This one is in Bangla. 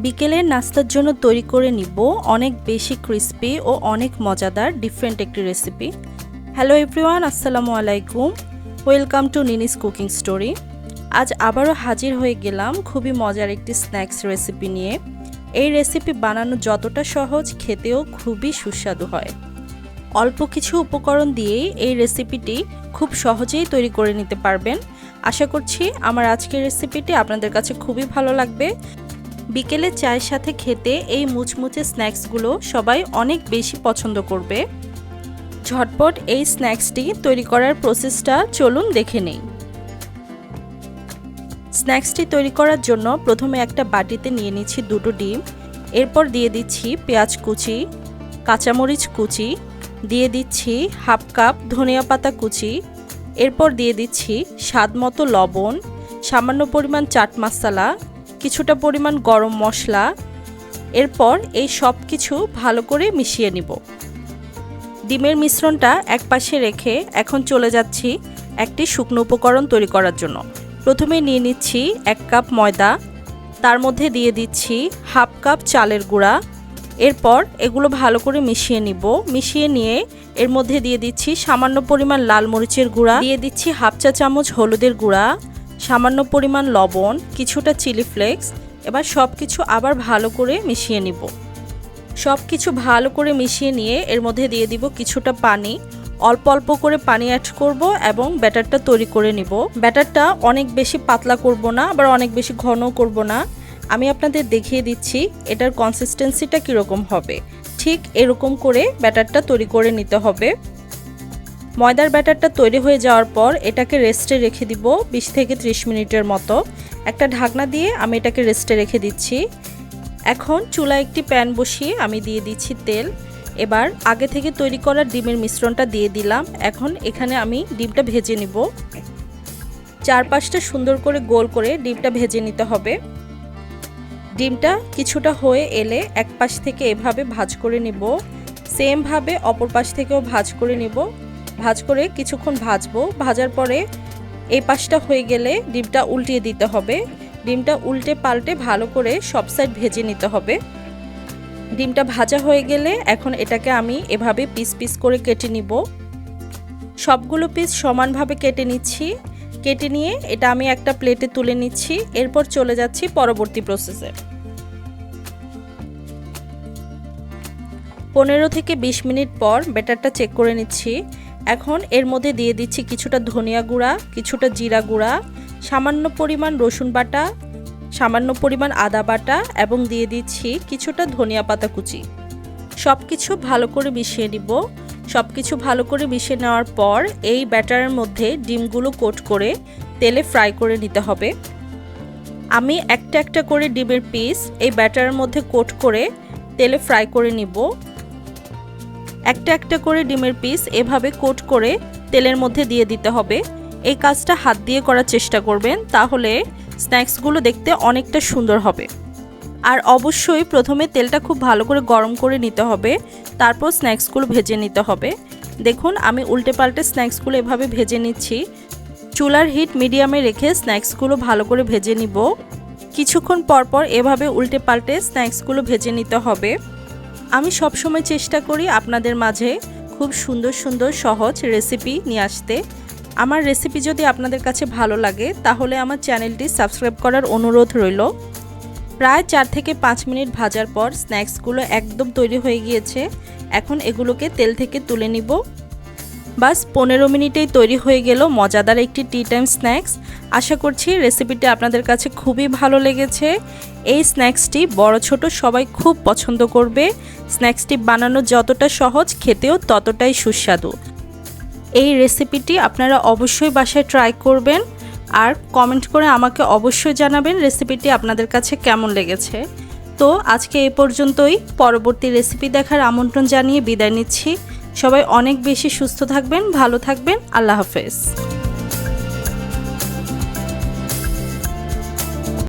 বিকেলের নাস্তার জন্য তৈরি করে নিব অনেক বেশি ক্রিস্পি ও অনেক মজাদার ডিফারেন্ট একটি রেসিপি হ্যালো এভরিওয়ান আসসালামু আলাইকুম। Welcome to Nini's cooking story আজ আবারও হাজির হয়ে গেলাম খুবই মজার একটি স্ন্যাক্স রেসিপি নিয়ে। এই রেসিপি বানানো যতটা সহজ, খেতেও খুবই সুস্বাদু হয়। অল্প কিছু উপকরণ দিয়েই এই রেসিপিটি খুব সহজেই তৈরি করে নিতে পারবেন। আশা করছি আমার আজকের রেসিপিটি আপনাদের কাছে খুবই ভালো লাগবে। বিকেলে চায়ের সাথে খেতে এই মুচমুচে স্ন্যাক্সগুলো সবাই অনেক বেশি পছন্দ করবে। ঝটপট এই স্ন্যাক্সটি তৈরি করার প্রসেসটা চলুন দেখে নেই। স্ন্যাক্সটি তৈরি করার জন্য প্রথমে একটা বাটিতে নিয়ে নিচ্ছি দুটো ডিম, এরপর দিয়ে দিচ্ছি পেঁয়াজ কুচি, কাঁচামরিচ কুচি, দিয়ে দিচ্ছি হাফ কাপ ধনিয়া পাতা কুচি, এরপর দিয়ে দিচ্ছি স্বাদ মতো লবণ, সামান্য পরিমাণ চাট মশলা কিছুটা পরিমাণ গরম মশলা, এরপর এই সব কিছু ভালো করে মিশিয়ে নিব। ডিমের মিশ্রণটা এক পাশে রেখে এখন চলে যাচ্ছি একটি শুকনো উপকরণ তৈরি করার জন্য। প্রথমে নিয়ে নিচ্ছি এক কাপ ময়দা, তার মধ্যে দিয়ে দিচ্ছি হাফ কাপ চালের গুঁড়া, এরপর এগুলো ভালো করে মিশিয়ে নিব। মিশিয়ে নিয়ে এর মধ্যে দিয়ে দিচ্ছি সামান্য পরিমাণ লাল মরিচের গুঁড়া, দিয়ে দিচ্ছি হাফ চা চামচ হলুদের গুঁড়া সামান্য পরিমাণ লবণ, কিছুটা চিলি ফ্লেক্স, এবার সব কিছু আবার ভালো করে মিশিয়ে নিব। সব কিছু ভালো করে মিশিয়ে নিয়ে এর মধ্যে দিয়ে দিব কিছুটা পানি। অল্প অল্প করে পানি অ্যাড করব এবং ব্যাটারটা তৈরি করে নিব। ব্যাটারটা অনেক বেশি পাতলা করব না, আবার অনেক বেশি ঘন করব না। আমি আপনাদের দেখিয়ে দিচ্ছি এটার কনসিস্টেন্সিটা কীরকম হবে। ঠিক এরকম করে ব্যাটারটা তৈরি করে নিতে হবে। ময়দার ব্যাটারটা তৈরি হয়ে যাওয়ার পর এটাকে রেস্টে রেখে দিব বিশ থেকে ত্রিশ মিনিটের মতো। একটা ঢাকনা দিয়ে আমি এটাকে রেস্টে রেখে দিচ্ছি। এখন চুলা একটি প্যান বসিয়ে আমি দিয়ে দিচ্ছি তেল। এবার আগে থেকে তৈরি করা ডিমের মিশ্রণটা দিয়ে দিলাম। এখন এখানে আমি ডিমটা ভেজে নিব। চারপাশটা সুন্দর করে গোল করে ডিমটা ভেজে নিতে হবে। ডিমটা কিছুটা হয়ে এলে এক পাশ থেকে এভাবে ভাজ করে নিব। সেমভাবে অপর পাশ থেকেও ভাজ করে নিব। ভাজ করে কিছুক্ষণ ভাজবো। ভাজার পরে এই পাশটা হয়ে গেলে ডিমটা উল্টিয়ে দিতে হবে। ডিমটা উল্টে পাল্টে ভালো করে সব সাইড ভেজে নিতে হবে। ডিমটা ভাজা হয়ে গেলে এখন এটাকে আমি এভাবে পিস পিস করে কেটে নিব। সবগুলো পিস সমানভাবে কেটে নিচ্ছি। কেটে নিয়ে এটা আমি একটা প্লেটে তুলে নিচ্ছি। এরপর চলে যাচ্ছি পরবর্তী প্রসেসে পনেরো থেকে বিশ মিনিট পর ব্যাটারটা চেক করে নিচ্ছি। এখন এর মধ্যে দিয়ে দিচ্ছি কিছুটা ধনিয়া গুঁড়া, কিছুটা জিরা গুঁড়া, সামান্য পরিমাণ রসুন বাটা, সামান্য পরিমাণ আদা বাটা এবং দিয়ে দিচ্ছি কিছুটা ধনিয়া পাতা কুচি। সব কিছু ভালো করে মিশিয়ে নিব। সব কিছু ভালো করে মিশিয়ে নেওয়ার পর এই ব্যাটারের মধ্যে ডিমগুলো কোট করে তেলে ফ্রাই করে নিতে হবে। আমি একটা একটা করে ডিমের পিস এই ব্যাটারের মধ্যে কোট করে তেলে ফ্রাই করে নিব। একটা একটা করে ডিমের পিস এভাবে কোট করে তেলের মধ্যে দিয়ে দিতে হবে। এই কাজটা হাত দিয়ে করার চেষ্টা করবেন, তাহলে স্ন্যাক্সগুলো দেখতে অনেকটা সুন্দর হবে। আর অবশ্যই প্রথমে তেলটা খুব ভালো করে গরম করে নিতে হবে, তারপর স্ন্যাক্সগুলো ভেজে নিতে হবে। দেখুন, আমি উল্টে পাল্টে স্ন্যাক্সগুলো এভাবে ভেজে নিচ্ছি। চুলার হিট মিডিয়ামে রেখে স্ন্যাক্সগুলো ভালো করে ভেজে নিব। কিছুক্ষণ পরপর এভাবে উল্টে পাল্টে স্ন্যাক্সগুলো ভেজে নিতে হবে। আমি সবসময় চেষ্টা করি আপনাদের মাঝে খুব সুন্দর সুন্দর, সহজ রেসিপি নিয়ে আসতে। আমার রেসিপি যদি আপনাদের কাছে ভালো লাগে, তাহলে আমার চ্যানেলটি সাবস্ক্রাইব করার অনুরোধ রইল। প্রায় চার থেকে পাঁচ মিনিট ভাজার পর স্ন্যাক্সগুলো একদম তৈরি হয়ে গিয়েছে। এখন এগুলোকে তেল থেকে তুলে নিব। বাস পনেরো মিনিটেই তৈরি হয়ে গেল মজাদার একটি টি টাইম স্ন্যাক্স আশা করছি রেসিপিটি আপনাদের কাছে খুবই ভালো লেগেছে। এই স্ন্যাক্সটি বড় ছোট সবাই খুব পছন্দ করবে। স্ন্যাক্সটি বানানো যতটা সহজ, খেতেও ততটাই সুস্বাদু। এই রেসিপিটি আপনারা অবশ্যই বাসায় ট্রাই করবেন। আর কমেন্ট করে আমাকে অবশ্যই জানাবেন রেসিপিটি আপনাদের কাছে কেমন লেগেছে। তো আজকে এ পর্যন্তই। পরবর্তী রেসিপি দেখার আমন্ত্রণ জানিয়ে বিদায় নিচ্ছি। সবাই অনেক বেশি সুস্থ থাকবেন ভালো থাকবেন। আল্লাহ হাফেজ।